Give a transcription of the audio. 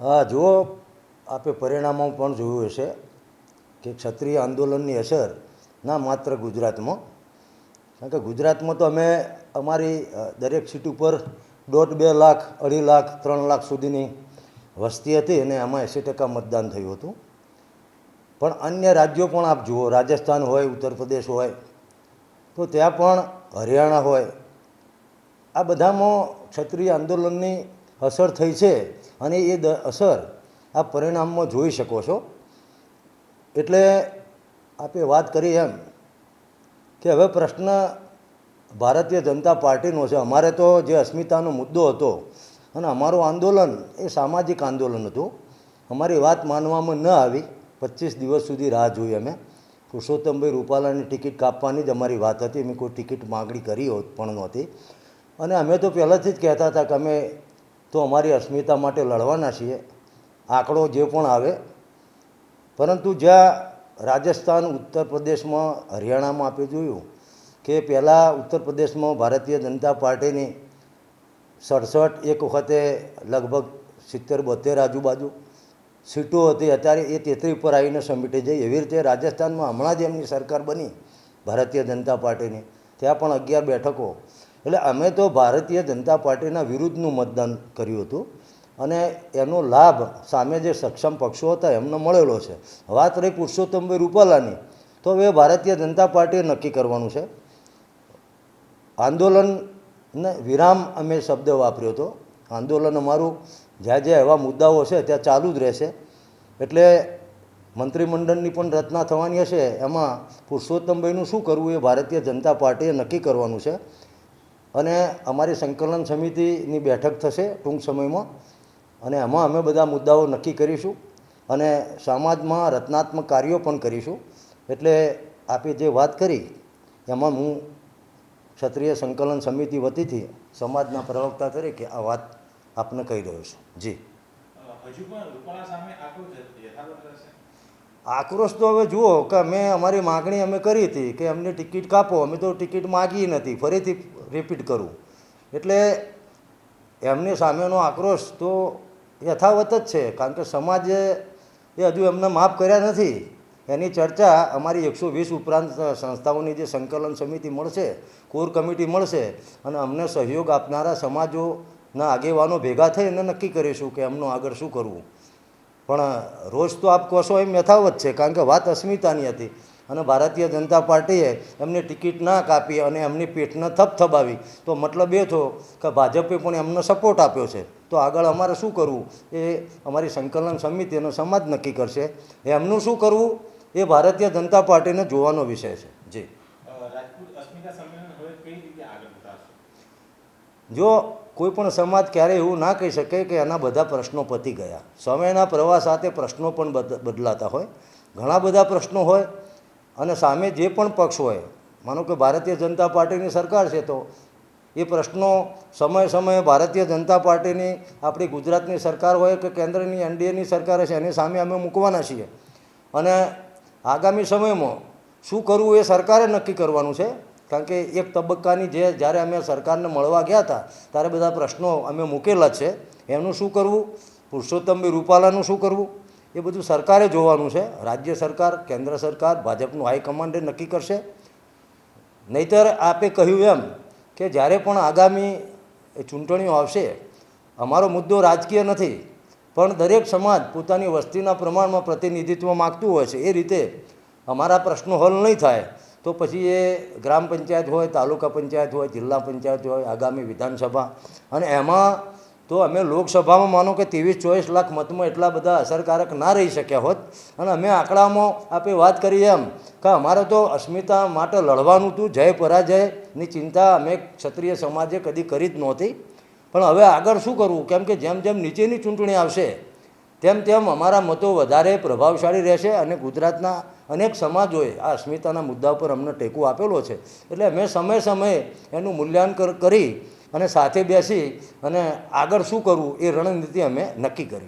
હા, જુઓ, આપે પરિણામો પણ જોયું હશે કે ક્ષત્રિય આંદોલનની અસર ના માત્ર ગુજરાતમાં. કારણ કે ગુજરાતમાં તો અમે અમારી દરેક સીટ ઉપર દોઢ, બે લાખ, અઢી લાખ, ત્રણ લાખ સુધીની વસ્તી હતી અને એમાં એંસી ટકા મતદાન થયું હતું. પણ અન્ય રાજ્યો પણ આપ જુઓ, રાજસ્થાન હોય, ઉત્તર પ્રદેશ હોય, તો ત્યાં પણ હરિયાણા હોય. આ બધામાં ક્ષત્રિય આંદોલનની અસર થઈ છે અને એ અસર આ પરિણામમાં જોઈ શકો છો. એટલે આપે વાત કરી એમ કે હવે પ્રશ્ન ભારતીય જનતા પાર્ટીનો છે. અમારે તો જે અસ્મિતાનો મુદ્દો હતો અને અમારું આંદોલન એ સામાજિક આંદોલન હતું. અમારી વાત માનવામાં ન આવી. પચીસ દિવસ સુધી રાહ જોઈ અમે. પુરુષોત્તમભાઈ રૂપાલાની ટિકિટ કાપવાની જ અમારી વાત હતી. અમે કોઈ ટિકિટ માગણી કરી પણ નહોતી. અને અમે તો પહેલાંથી જ કહેતા હતા કે અમે તો અમારી અસ્મિતા માટે લડવાના છીએ. આંકડો જે પણ આવે. પરંતુ જ્યાં રાજસ્થાન, ઉત્તર પ્રદેશમાં, હરિયાણામાં આપણે જોયું કે પહેલાં ઉત્તર પ્રદેશમાં ભારતીય જનતા પાર્ટીની સડસઠ એક વખતે લગભગ સિત્તેર બોતેર આજુબાજુ સીટો હતી. અત્યારે એ તેત્રીસ પર આવીને સમિટી જઈ. એવી રીતે રાજસ્થાનમાં હમણાં જ એમની સરકાર બની, ભારતીય જનતા પાર્ટીની. ત્યાં પણ અગિયાર બેઠકો એટલે અમે તો ભારતીય જનતા પાર્ટીના વિરુદ્ધનું મતદાન કર્યું હતું અને એનો લાભ સામે જે સક્ષમ પક્ષો હતા એમને મળેલો છે. વાત રહી પુરુષોત્તમભાઈ રૂપાલાની, તો હવે ભારતીય જનતા પાર્ટીએ નક્કી કરવાનું છે. આંદોલનને વિરામ અમે શબ્દ વાપર્યો હતો. આંદોલન અમારું જ્યાં જ્યાં એવા મુદ્દાઓ છે ત્યાં ચાલુ જ રહેશે. એટલે મંત્રીમંડળની પણ રચના થવાની હશે. એમાં પુરુષોત્તમભાઈનું શું કરવું એ ભારતીય જનતા પાર્ટીએ નક્કી કરવાનું છે. અને અમારી સંકલન સમિતિની બેઠક થશે ટૂંક સમયમાં. અને એમાં અમે બધા મુદ્દાઓ નક્કી કરીશું અને સમાજમાં રચનાત્મક કાર્યો પણ કરીશું. એટલે આપે જે વાત કરી, એમાં હું ક્ષત્રિય સંકલન સમિતિ વતીથી સમાજના પ્રવક્તા તરીકે આ વાત આપને કહી રહ્યો છું. જી. હજુ પણ સામે આક્રોશ આક્રોશ તો હવે જુઓ કે અમે, અમારી માગણી અમે કરી હતી કે અમને ટિકિટ કાપો. અમે તો ટિકિટ માગી નથી, ફરીથી રિપીટ કરું. એટલે એમની સામેનો આક્રોશ તો યથાવત જ છે, કારણ કે સમાજે એ હજુ એમને માફ કર્યા નથી. એની ચર્ચા અમારી એકસો વીસ ઉપરાંત સંસ્થાઓની જે સંકલન સમિતિ મળશે, કોર કમિટી મળશે, અને અમને સહયોગ આપનારા સમાજોના આગેવાનો ભેગા થઈ અને નક્કી કરીશું કે એમનું આગળ શું કરવું. પણ રોજ તો આપ કહો છો એમ યથાવત છે કારણ કે વાત અસ્મિતાની હતી અને ભારતીય જનતા પાર્ટીએ એમને ટિકિટ ના કાપી અને એમની પીઠને થપથપાવી તો મતલબ એ થયો કે ભાજપે પણ એમનો સપોર્ટ આપ્યો છે. તો આગળ અમારે શું કરવું? એ અમારી સંકલન સમિતિ અને સમાજ નક્કી કરશે. એમનું શું કરવું? એ ભારતીય જનતા પાર્ટીને જોવાનો વિષય છે. જી. જો કોઈ પણ સમાજ ક્યારેય એવું ના કહી શકે કે એના બધા પ્રશ્નો પતી ગયા. સમયના પ્રવાહ સાથે પ્રશ્નો પણ બદ- બદલાતા હોય. ઘણા બધા પ્રશ્નો હોય અને સામે જે પણ પક્ષ હોય, માનો કે ભારતીય જનતા પાર્ટીની સરકાર છે તો, એ પ્રશ્નો સમય સમયે ભારતીય જનતા પાર્ટીની, આપણી ગુજરાતની સરકાર હોય કે કેન્દ્રની એનડીએની સરકાર છે, એની સામે અમે મૂકવાના છીએ. અને આગામી સમયમાં શું કરવું એ સરકારે નક્કી કરવાનું છે? કારણ કે એક તબક્કાની જે જ્યારે અમે સરકારને મળવા ગયા હતા, ત્યારે બધા પ્રશ્નો અમે મૂકેલા છે. એનું શું કરવું? પુરુષોત્તમભાઈ રૂપાલાનું શું કરવું? એ બધું સરકારે જોવાનું છે. રાજ્ય સરકાર, કેન્દ્ર સરકાર, ભાજપનું હાઈકમાન્ડે નક્કી કરશે. નહીતર આપે કહ્યું એમ કે જ્યારે પણ આગામી ચૂંટણીઓ આવશે, અમારો મુદ્દો રાજકીય નથી, પણ દરેક સમાજ પોતાની વસ્તીના પ્રમાણમાં પ્રતિનિધિત્વ માગતું હોય છે. એ રીતે અમારા પ્રશ્નો હલ નહીં થાય. તો પછી એ ગ્રામ પંચાયત હોય, તાલુકા પંચાયત હોય, જિલ્લા પંચાયત હોય, આગામી વિધાનસભા. અને એમાં તો અમે લોકસભામાં માનો કે ત્રેવીસ ચોવીસ લાખ મતમાં એટલા બધા અસરકારક ના રહી શક્યા હોત. અને અમે આંકડામાં આપણે વાત કરી એમ કે અમારે તો અસ્મિતા માટે લડવાનું હતું, જય પરાજયની ચિંતા અમે ક્ષત્રિય સમાજે કદી કરી જ નહોતી. પણ હવે આગળ શું કરવું? કેમ કે જેમ જેમ નીચેની ચૂંટણી આવશે તેમ તેમ અમારા મતો વધારે પ્રભાવશાળી રહેશે અને ગુજરાતના અનેક સમાજોએ આ અસ્મિતાના મુદ્દા ઉપર અમને ટેકો આપેલો છે. એટલે અમે સમયે સમયે એનું મૂલ્યાંકન કરી અને સાથે બેસી અને આગળ શું કરવું એ રણનીતિ અમે નક્કી કરીશું.